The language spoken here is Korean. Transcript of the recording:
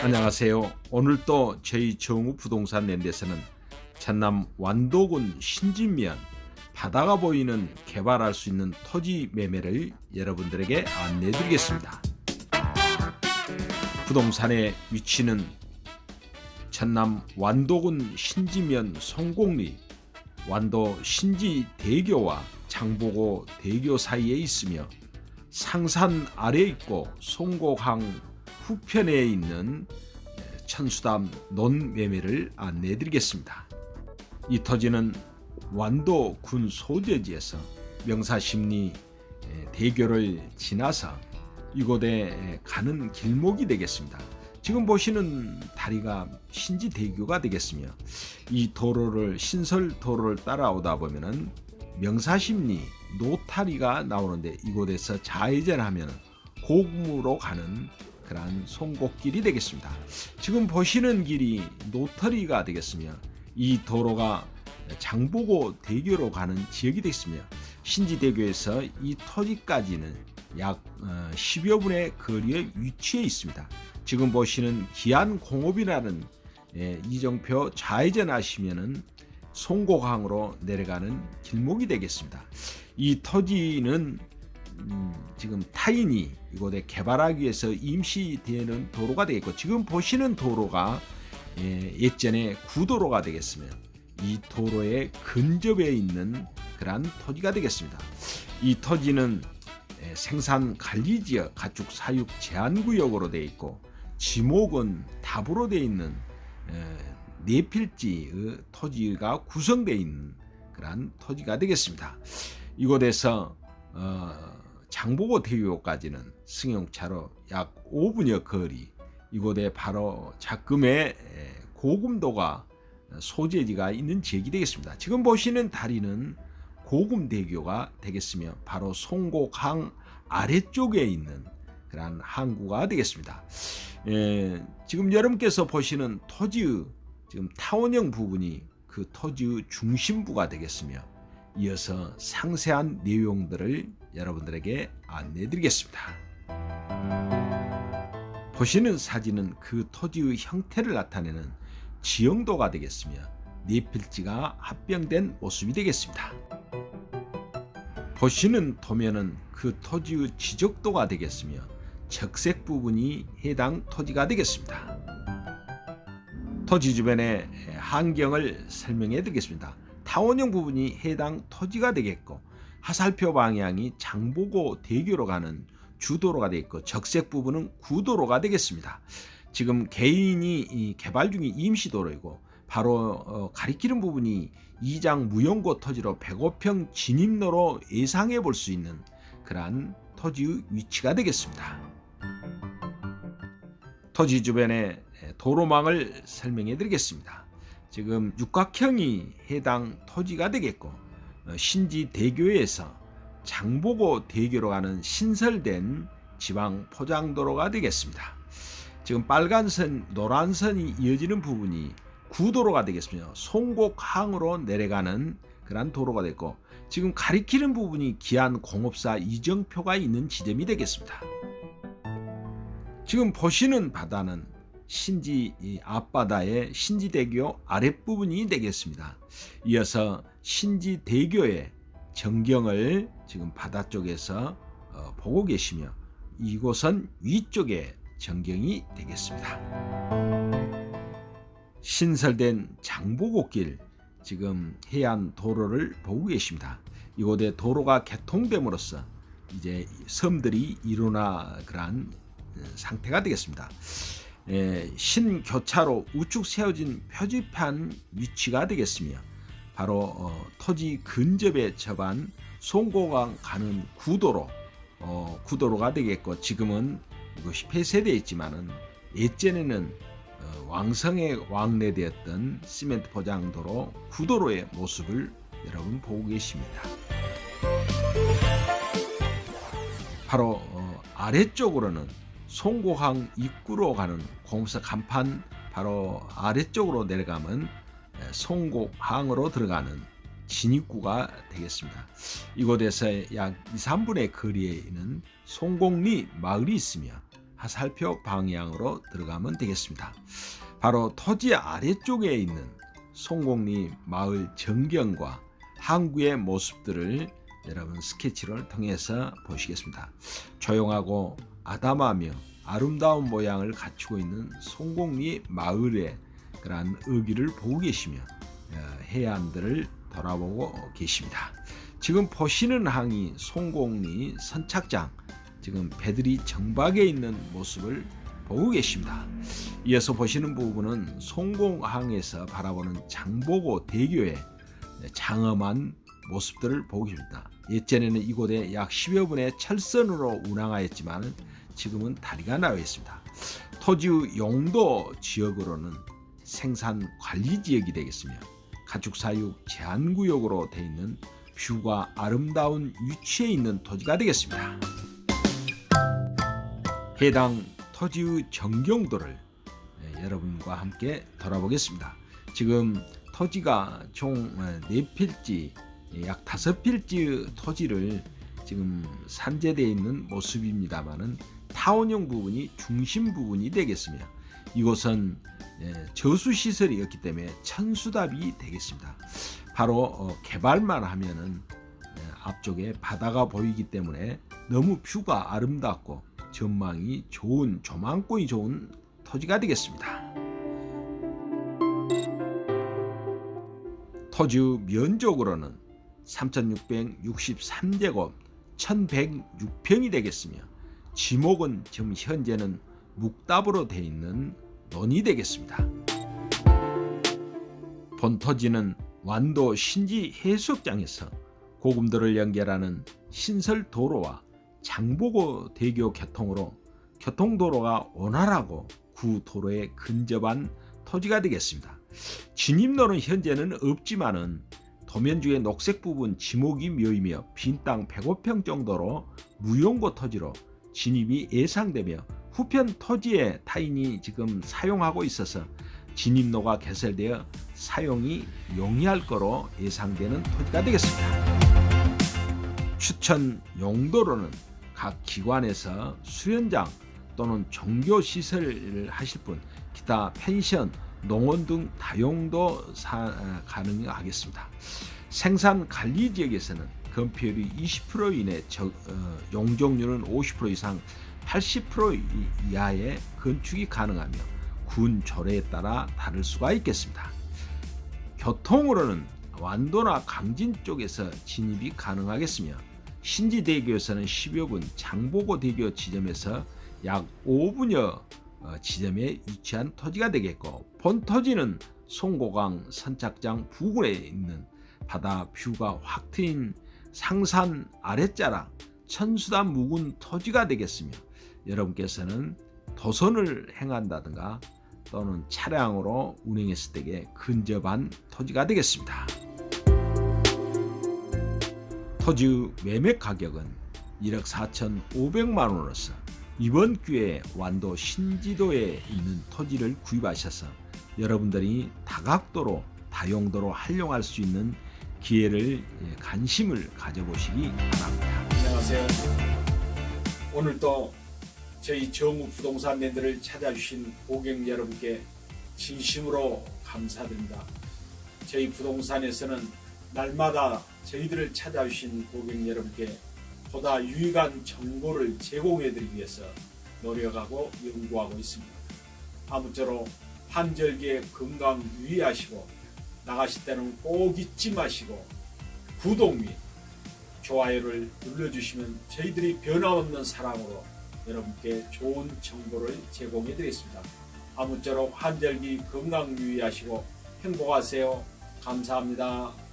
안녕하세요. 오늘 또 저희 정우 부동산 랜드에서는 전남 완도군 신진면 바다가 보이는 개발할 수 있는 토지 매매를 여러분들에게 안내해 드리겠습니다. 부동산의 위치는 전남 완도군 신지면 성곡리 완도 신지대교와 장보고 대교 사이에 있으며 상산 아래 있고 송곡항 후편에 있는 천수담 논매매를 안내해 드리겠습니다. 이 토지는 완도 군 소재지에서 명사심리 대교를 지나서 이곳에 가는 길목이 되겠습니다. 지금 보시는 다리가 신지 대교가 되겠으며 이 도로를 신설 도로를 따라오다 보면은 명사심리 노타리가 나오는데 이곳에서 좌회전하면 고금으로 가는 그러한 송곡길이 되겠습니다. 지금 보시는 길이 노터리가 되겠으며 이 도로가 장보고 대교로 가는 지역이 되겠으며 신지대교에서 이 토지까지는 약 10여 분의 거리에 위치해 있습니다. 지금 보시는 기안공업이라는 예, 이정표 좌회전 하시면은 송곡항으로 내려가는 길목이 되겠습니다. 이 토지는 음, 지금 타인이 이곳에 개발하기 위해서 임시되는 도로가 되겠고 지금 보시는 도로가 예, 예전에 구도로가 되겠으며 이 도로에 근접해 있는 그러한 토지가 되겠습니다. 이 토지는 예, 생산 관리 지역 가축 사육 제한 구역으로 되어 있고 지목은 답으로 되어 있는 예, 네 필지의 토지가 구성되어 있는 그러한 토지가 되겠습니다. 이곳에서 어, 장보고 대교까지는 승용차로 약 5분여 거리 이곳에 바로 작금의 고금도가 소재지가 있는 지역이 되겠습니다. 지금 보시는 다리는 고금대교가 되겠으며 바로 송곡항 아래쪽에 있는 그러한 항구가 되겠습니다. 예, 지금 여러분께서 보시는 토지의 지금 타원형 부분이 그 토지의 중심부가 되겠으며 이어서 상세한 내용들을 여러분들에게 안내해 드리겠습니다. 보시는 사진은 그 토지의 형태를 나타내는 지형도가 되겠으며 네필지가 합병된 모습이 되겠습니다. 보시는 도면은 그 토지의 지적도가 되겠으며 적색 부분이 해당 토지가 되겠습니다. 토지 주변의 환경을 설명해 드리겠습니다. 타원형 부분이 해당 토지가 되겠고 하살표 방향이 장보고 대교로 가는 주도로가 되겠고 적색 부분은 구도로가 되겠습니다. 지금 개인이 개발 중인 임시도로이고 바로 어, 가리키는 부분이 이장 무용고 토지로 105평 진입로로 예상해 볼 수 있는 그러한 토지의 위치가 되겠습니다. 토지 주변의 도로망을 설명해 드리겠습니다. 지금 육각형이 해당 토지가 되겠고 어, 신지 대교에서 장보고 대교로 가는 신설된 지방 포장도로가 되겠습니다. 지금 빨간선, 노란선이 이어지는 부분이 구도로가 되겠으며 송곡항으로 내려가는 그러한 도로가 됐고 지금 가리키는 부분이 기안 공업사 이정표가 있는 지점이 되겠습니다. 지금 보시는 바다는 신지 앞바다의 신지대교 아랫부분이 되겠습니다. 이어서 신지대교의 전경을 지금 바다 쪽에서 어, 보고 계시며 이곳은 위쪽에 전경이 되겠습니다. 신설된 장보고길 지금 해안 도로를 보고 계십니다. 이곳에 도로가 개통됨으로써 이제 섬들이 일어나 그러한 어, 상태가 되겠습니다. 예, 신교차로 우측 세워진 표지판 위치가 되겠으며 바로 어, 토지 근접에 접한 송고강 가는 구도로 어, 구도로가 되겠고 지금은 이것이 폐쇄되어 있지만은 예전에는 어, 왕성에 왕래되었던 시멘트 포장도로 구도로의 모습을 여러분 보고 계십니다. 바로 어, 아래쪽으로는 송고항 입구로 가는 공사 간판 바로 아래쪽으로 내려가면 송곡항으로 들어가는 진입구가 되겠습니다. 이곳에서 약 2, 3분의 거리에 있는 송곡리 마을이 있으며 하살표 방향으로 들어가면 되겠습니다. 바로 토지 아래쪽에 있는 송곡리 마을 전경과 항구의 모습들을 여러분 스케치를 통해서 보시겠습니다. 조용하고 아담하며 아름다운 모양을 갖추고 있는 송곡리 마을의 그러한 의기를 보고 계시며 어, 해안들을 돌아보고 계십니다. 지금 보시는 항이 송곡리 선착장 지금 배들이 정박해 있는 모습을 보고 계십니다. 이어서 보시는 부분은 송공항에서 바라보는 장보고 대교의 장엄한 모습들을 보고 계십니다. 예전에는 이곳에 약 10여 분의 철선으로 운항하였지만 지금은 다리가 나와 있습니다. 토지의 용도 지역으로는 생산 관리 지역이 되겠으며 가축 사육 제한 구역으로 되어 있는 뷰가 아름다운 위치에 있는 토지가 되겠습니다. 해당 토지의 전경도를 네, 여러분과 함께 돌아보겠습니다. 지금 토지가 총 4필지, 약 5필지 토지를 지금 산재되어 있는 모습입니다만은 타원형 부분이 중심 부분이 되겠으며 이곳은 저수 시설이었기 때문에 천수답이 되겠습니다. 바로 어, 개발만 하면은 앞쪽에 바다가 보이기 때문에 너무 뷰가 아름답고 전망이 좋은 조망권이 좋은 토지가 되겠습니다. 토지 면적으로는 3,663제곱 1,106평이 되겠으며 지목은 지금 현재는 묵답으로 되어 있는 논이 되겠습니다. 본토지는 완도 신지 해수욕장에서 고금도를 연결하는 신설 도로와 장보고 대교 교통으로 교통도로가 원활하고 구도로에 근접한 토지가 되겠습니다. 진입로는 현재는 없지만은 도면 중에 녹색 부분 지목이 묘이며 빈 땅 105평 정도로 무용고 토지로 진입이 예상되며 후편 토지에 타인이 지금 사용하고 있어서 진입로가 개설되어 사용이 용이할 거로 예상되는 토지가 되겠습니다. 추천 용도로는 각 기관에서 수련장 또는 종교 시설을 하실 분, 기타 펜션, 농원 등 다용도 사, 가능하겠습니다. 생산 관리 지역에서는 건폐율이 20% 이내 저, 어, 용적률은 50% 이상 80% 이하의 건축이 가능하며 군 조례에 따라 다를 수가 있겠습니다. 교통으로는 완도나 강진 쪽에서 진입이 가능하겠으며 신지대교에서는 10여 분, 장보고 대교 지점에서 약 5분여 어, 지점에 위치한 토지가 되겠고 본 토지는 송고강 선착장 부근에 있는 바다 뷰가 확 트인 상산 아랫자락 천수단 묵은 토지가 되겠으며 여러분께서는 도선을 행한다든가 또는 차량으로 운행했을 때에 근접한 토지가 되겠습니다. 토지 매매 가격은 1억 4천5백만 원으로서 이번 기회에 완도 신지도에 있는 토지를 구입하셔서 여러분들이 다각도로 다용도로 활용할 수 있는 기회를 예, 관심을 가져보시기 바랍니다. 안녕하세요. 오늘 또 저희 정우 부동산 랜드를 찾아주신 고객 여러분께 진심으로 감사드립니다. 저희 부동산에서는 날마다 저희들을 찾아주신 고객 여러분께 보다 유익한 정보를 제공해드리기 위해서 노력하고 연구하고 있습니다. 아무쪼록 환절기에 건강 유의하시고 나가실 때는 꼭 잊지 마시고 구독 및 좋아요를 눌러주시면 저희들이 변화없는 사랑으로 여러분께 좋은 정보를 제공해 드리겠습니다. 아무쪼록 환절기 건강 유의하시고 행복하세요. 감사합니다.